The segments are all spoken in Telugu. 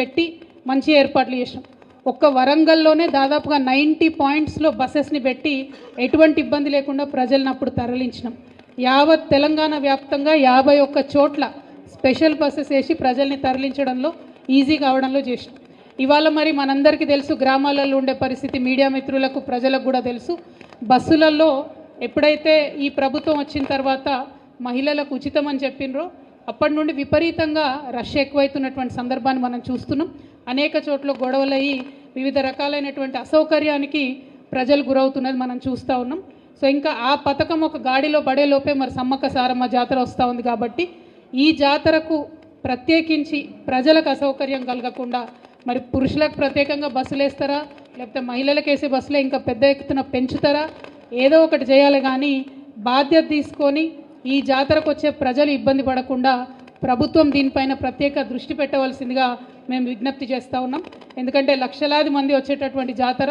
పెట్టి మంచి ఏర్పాట్లు చేసినాం. ఒక్క వరంగల్లోనే దాదాపుగా నైంటీ పాయింట్స్లో బస్సెస్ని పెట్టి ఎటువంటి ఇబ్బంది లేకుండా ప్రజలను అప్పుడు తరలించినాం. యావత్ తెలంగాణ వ్యాప్తంగా యాభై ఒక్క చోట్ల స్పెషల్ బస్సెస్ వేసి ప్రజల్ని తరలించడంలో ఈజీ కావడంలో చేసినాం. ఇవాళ మరి మనందరికీ తెలుసు గ్రామాలలో ఉండే పరిస్థితి మీడియా మిత్రులకు ప్రజలకు కూడా తెలుసు. బస్సులలో ఎప్పుడైతే ఈ ప్రభుత్వం వచ్చిన తర్వాత మహిళలకు ఉచితం అని చెప్పినరో అప్పటి నుండి విపరీతంగా రష్ ఎక్కువైతున్నటువంటి సందర్భాన్ని మనం చూస్తున్నాం. అనేక చోట్ల గొడవలయ్యి వివిధ రకాలైనటువంటి అసౌకర్యానికి ప్రజలు గురవుతున్నది మనం చూస్తూ ఉన్నాం. సో ఇంకా ఆ పథకం ఒక గాడిలో పడేలోపే మరి సమ్మక్క సారమ్మ జాతర వస్తూ ఉంది కాబట్టి ఈ జాతరకు ప్రత్యేకించి ప్రజలకు అసౌకర్యం కలగకుండా మరి పురుషులకు ప్రత్యేకంగా బస్సులు వేస్తారా? లేకపోతే మహిళలకు వేసే బస్సులే ఇంకా పెద్ద ఎత్తున పెంచుతారా? ఏదో ఒకటి చేయాలి కానీ బాధ్యత తీసుకొని ఈ జాతరకు వచ్చే ప్రజలు ఇబ్బంది పడకుండా ప్రభుత్వం దీనిపైన ప్రత్యేక దృష్టి పెట్టవలసిందిగా మేము విజ్ఞప్తి చేస్తూ ఉన్నాం. ఎందుకంటే లక్షలాది మంది వచ్చేటటువంటి జాతర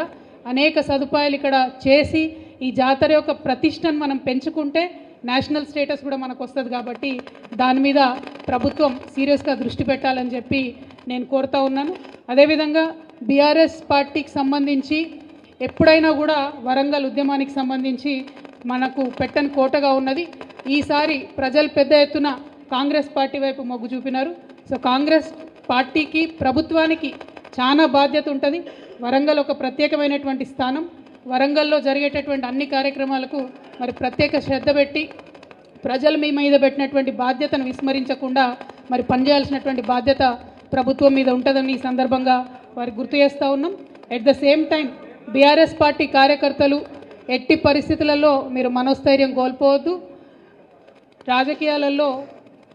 అనేక సదుపాయాలు ఇక్కడ చేసి ఈ జాతర యొక్క ప్రతిష్టను మనం పెంచుకుంటే నేషనల్ స్టేటస్ కూడా మనకు వస్తుంది కాబట్టి దాని మీద ప్రభుత్వం సీరియస్గా దృష్టి పెట్టాలని చెప్పి నేను కోరుతా ఉన్నాను. అదేవిధంగా బీఆర్ఎస్ పార్టీకి సంబంధించి ఎప్పుడైనా కూడా వరంగల్ ఉద్యమానికి సంబంధించి మనకు పెట్టని కోటగా ఉన్నది. ఈసారి ప్రజలు పెద్ద ఎత్తున కాంగ్రెస్ పార్టీ వైపు మొగ్గు చూపినారు. సో కాంగ్రెస్ పార్టీకి ప్రభుత్వానికి చాలా బాధ్యత ఉంటుంది. వరంగల్ ఒక ప్రత్యేకమైనటువంటి స్థానం. వరంగల్లో జరిగేటటువంటి అన్ని కార్యక్రమాలకు మరి ప్రత్యేక శ్రద్ధ పెట్టి ప్రజలు మీ మీద పెట్టినటువంటి బాధ్యతను విస్మరించకుండా మరి పనిచేయాల్సినటువంటి బాధ్యత ప్రభుత్వం మీద ఉంటుందని ఈ సందర్భంగా వారికి గుర్తు చేస్తూ ఉన్నాం. At the same time BRS party కార్యకర్తలు ఎట్టి పరిస్థితులలో మీరు మనోస్థైర్యం కోల్పోవద్దు. రాజకీయాలలో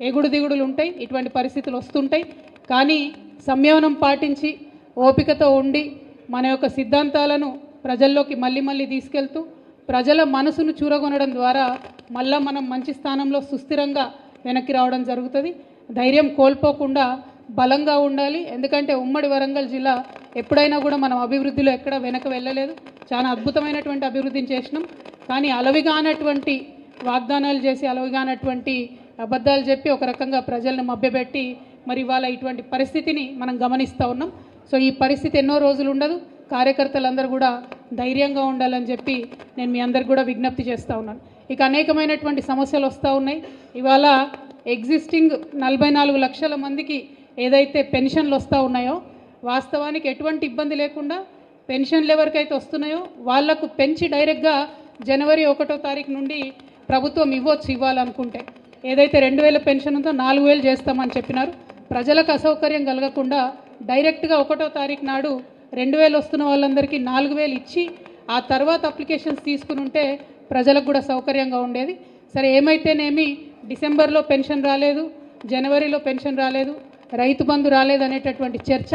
ఎగుడు దిగుడులు ఉంటాయి ఇటువంటి పరిస్థితులు వస్తుంటాయి. కానీ సంయమనం పాటించి ఓపికతో ఉండి మన యొక్క సిద్ధాంతాలను ప్రజల్లోకి మళ్ళీ మళ్ళీ తీసుకెళ్తూ ప్రజల మనసును చూరగొనడం ద్వారా మళ్ళా మనం మంచి స్థానంలో సుస్థిరంగా వెనక్కి రావడం జరుగుతుంది. ధైర్యం కోల్పోకుండా బలంగా ఉండాలి. ఎందుకంటే ఉమ్మడి వరంగల్ జిల్లా ఎప్పుడైనా కూడా మనం అభివృద్ధిలో ఎక్కడ వెనక వెళ్ళలేదు. చాలా అద్భుతమైనటువంటి అభివృద్ధిని చేసినాం. కానీ అలవిగానటువంటి వాగ్దానాలు చేసి అలవిగానటువంటి అబద్ధాలు చెప్పి ఒక రకంగా ప్రజల్ని మభ్యపెట్టి మరి ఇవాళ ఇటువంటి పరిస్థితిని మనం గమనిస్తూ ఉన్నాం. సో ఈ పరిస్థితి ఎన్నో రోజులు ఉండదు. కార్యకర్తలందరూ కూడా ధైర్యంగా ఉండాలని చెప్పి నేను మీ అందరికి కూడా విజ్ఞప్తి చేస్తూ ఉన్నాను. ఇక అనేకమైనటువంటి సమస్యలు వస్తూ ఉన్నాయి. ఇవాళ ఎగ్జిస్టింగ్ నలభై నాలుగు లక్షల మందికి ఏదైతే పెన్షన్లు వస్తూ ఉన్నాయో వాస్తవానికి ఎటువంటి ఇబ్బంది లేకుండా పెన్షన్లు ఎవరికైతే వస్తున్నాయో వాళ్ళకు పెంచి డైరెక్ట్గా జనవరి ఒకటో తారీఖు నుండి ప్రభుత్వం ఇవ్వచ్చు ఇవ్వాలనుకుంటే. ఏదైతే రెండు వేల పెన్షన్ ఉందో నాలుగు వేలు చేస్తామని చెప్పినారు. ప్రజలకు అసౌకర్యం కలగకుండా డైరెక్ట్గా ఒకటో తారీఖు నాడు రెండు వేలు వస్తున్న వాళ్ళందరికీ నాలుగు వేలు ఇచ్చి ఆ తర్వాత అప్లికేషన్స్ తీసుకుని ఉంటే ప్రజలకు కూడా సౌకర్యంగా ఉండేది. సరే ఏమైతేనేమి డిసెంబర్లో పెన్షన్ రాలేదు జనవరిలో పెన్షన్ రాలేదు రైతు బంధు రాలేదు అనేటటువంటి చర్చ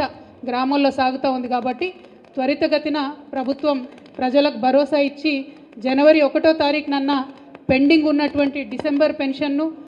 గ్రామాల్లో సాగుతూ ఉంది కాబట్టి త్వరితగతిన ప్రభుత్వం ప్రజలకు భరోసా ఇచ్చి జనవరి ఒకటో తారీఖునన్నా పెండింగ్ ఉన్నటువంటి డిసెంబర్ పెన్షన్ను